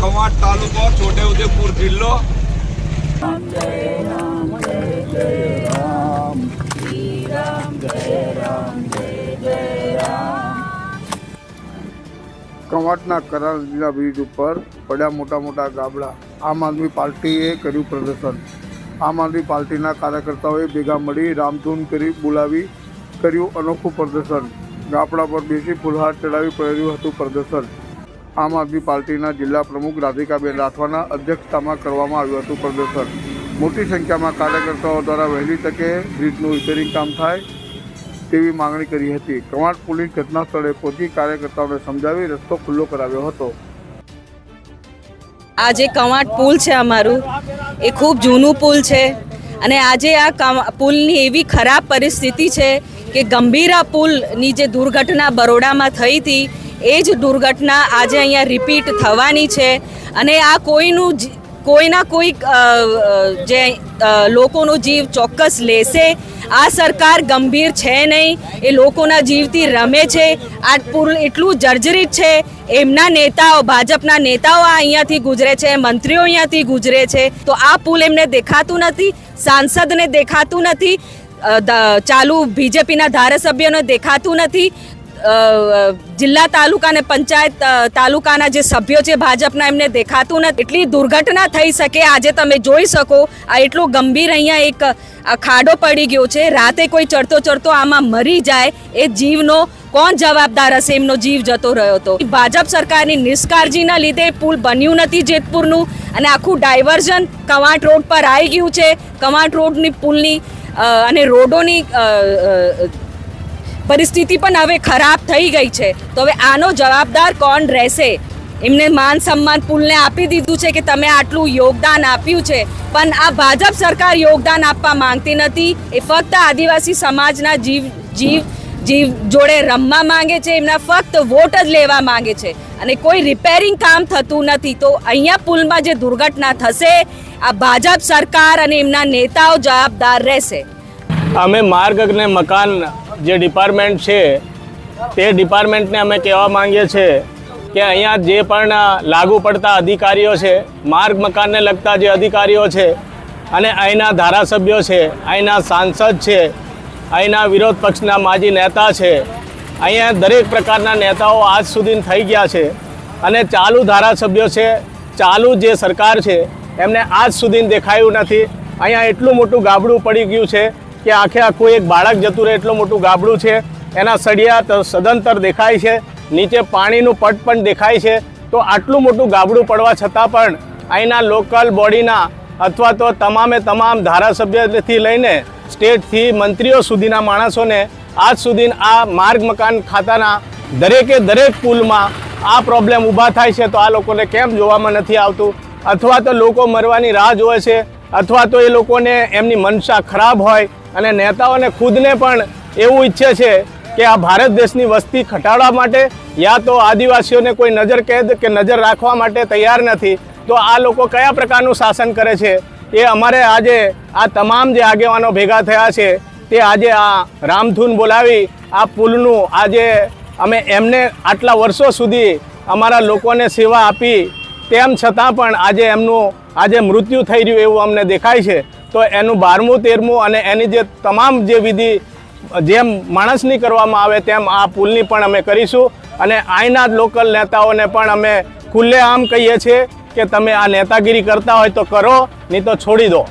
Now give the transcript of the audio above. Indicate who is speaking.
Speaker 1: તાલુકો છોટેઉદેપુર જિલ્લો.
Speaker 2: કવાટના કરાર જિલ્લા બ્રિજ ઉપર પડ્યા મોટા મોટા ગાબડા આમ આદમી પાર્ટીએ કર્યું પ્રદર્શન. આમ આદમી પાર્ટીના કાર્યકર્તાઓએ ભેગા મળી રામધૂન કરી બોલાવી કર્યું અનોખું પ્રદર્શન. ગાબડા પર બેસી ફુલહાર ચડાવી કર્યું હતું પ્રદર્શન. આમ આદમી પાર્ટીના જિલ્લા પ્રમુખ રાધિકાબેન રાઠવાના અધ્યક્ષતામાં કરવામાં આવ્યું હતું પ્રદર્શન. મોટી સંખ્યામાં કાર્યકર્તાઓ દ્વારા વહેલી તકે બ્રિજનું રિપેરિંગ કામ થાય તેવી માંગણી કરી હતી. કવાંટ પોલીસ ઘટના સ્થળે પહોંચી કાર્યકર્તાઓને સમજાવી રસ્તો ખુલ્લો કરાવ્યો હતો.
Speaker 3: આ જે કવાંટ પુલ છે અમારું, એ ખૂબ જૂનું પુલ છે અને આજે આ પુલની એવી ખરાબ પરિસ્થિતિ છે કે ગંભીરા પુલની જે દુર્ઘટના બરોડામાં થઈ હતી એ જ દુર્ઘટના આજે અહીંયા રિપીટ થવાની છે. અને આ કોઈનું કોઈના કોઈ જે લોકોનો જીવ ચોક્કસ લેશે, આ સરકાર ગંભીર છે નહીં. એ લોકોના જીવથી રમે છે. આ એટલું જર્જરિત છે. એમના નેતાઓ, ભાજપના નેતાઓ અહીંયાથી ગુજરે છે, મંત્રીઓ અહીંયાથી ગુજરે છે. તો આ પુલ એમને દેખાતું નથી, સાંસદને દેખાતું નથી ચાલુ બીજેપીના ધારાસભ્યોને દેખાતું નથી. જિલ્લા તાલુકા અને પંચાયત તાલુકાના જે સભ્યો છે ભાજપના, એમને દેખાતું નથી. એટલી દુર્ઘટના થઈ શકે આજે તમે જોઈ શકો. આ એટલું ગંભીર અહીંયા એક ખાડો પડી ગયો છે. રાતે કોઈ ચડતો ચડતો આમાં મરી જાય. એ જીવનો કોણ જવાબદાર હશે? એમનો જીવ જતો રહ્યો હતો. ભાજપ સરકારની નિષ્કાળજીના લીધે પુલ બન્યું નથી જેતપુરનું. અને આખું ડાયવર્ઝન કવાંટ રોડ પર આવી ગયું છે. કવાંટ રોડની પુલની અને રોડોની પરિસ્થિતિ પણ હવે ખરાબ થઈ ગઈ છે. તો હવે આનો જવાબદાર કોણ રહેશે? એમને માન સન્માન પુલને આપી દીધું છે કે તમે આટલું યોગદાન આપ્યું છે. પણ આ ભાજપ સરકાર યોગદાન આપવા માંગતી નથી. એ ફક્ત આદિવાસી સમાજના જીવ જીવ જીવ જોડે રમવા માંગે છે. એમના ફક્ત વોટ જ લેવા માંગે છે. અને કોઈ રિપેરિંગ કામ થતું નથી. તો અહીંયા પુલમાં જે દુર્ઘટના થશે, આ ભાજપ સરકાર અને એમના નેતાઓ જવાબદાર રહેશે.
Speaker 4: અમે માર્ગ અને મકાન જે ડિપાર્ટમેન્ટ છે, તે ડિપાર્ટમેન્ટને અમે કહેવા માંગીએ છીએ કે અહીંયા જે પણ લાગુ પડતા અધિકારીઓ છે, માર્ગ મકાનને લગતા જે અધિકારીઓ છે અને અહીંના ધારાસભ્યો છે, અહીંના સાંસદ છે, અહીંના વિરોધ પક્ષના માજી નેતા છે, અહીંયા દરેક પ્રકારના નેતાઓ આજ સુધી થઈ ગયા છે અને ચાલુ ધારાસભ્યો છે, ચાલુ જે સરકાર છે, એમને આજ સુધી દેખાયું નથી. અહીંયા એટલું મોટું ગાબડું પડી ગયું છે કે આખે આખું એક બાળક જતું રહે, એટલું મોટું ગાબડું છે. એના સળિયા સદંતર દેખાય છે. નીચે પાણીનું પટ પણ દેખાય છે. તો આટલું મોટું ગાબડું પડવા છતાં પણ અહીંના લોકલ બોડીના અથવા તો તમામે તમામ ધારાસભ્યથી લઈને સ્ટેટથી મંત્રીઓ સુધીના માણસોને આજ સુધી આ માર્ગ મકાન ખાતાના દરેકે દરેક પુલમાં આ પ્રોબ્લેમ ઊભા થાય છે તો આ લોકોને કેમ જોવામાં નથી આવતું? અથવા તો લોકો મરવાની રાહ જોવે છે. અથવા તો એ લોકોને એમની મનસા ખરાબ હોય અને નેતાઓને ખુદને પણ એવું ઈચ્છે છે કે આ ભારત દેશની વસ્તી ઘટાડવા માટે યા તો આદિવાસીઓને કોઈ નજર કેદ કે નજર રાખવા માટે તૈયાર નથી. તો આ લોકો કયા પ્રકારનું શાસન કરે છે? એ અમારે આજે આ તમામ જે આગેવાનો ભેગા થયા છે, તે આજે આ રામધૂન બોલાવી, આ પુલનું આજે અમે એમને આટલા વર્ષો સુધી અમારા લોકોને સેવા આપી તેમ છતાં પણ આજે એમનું, આજે મૃત્યુ થઈ રહ્યું એવું અમને દેખાય છે. તો એનું બારમું, તેરમું અને એની જે તમામ જે વિધિ, જેમ માણસની કરવામાં આવે તેમ આ પુલની પણ અમે કરીશું. અને અહીંના જ લોકલ નેતાઓને પણ અમે ખુલ્લેઆમ કહીએ છીએ કે તમે આ નેતાગીરી કરતા હોય તો કરો, નહીં તો છોડી દો.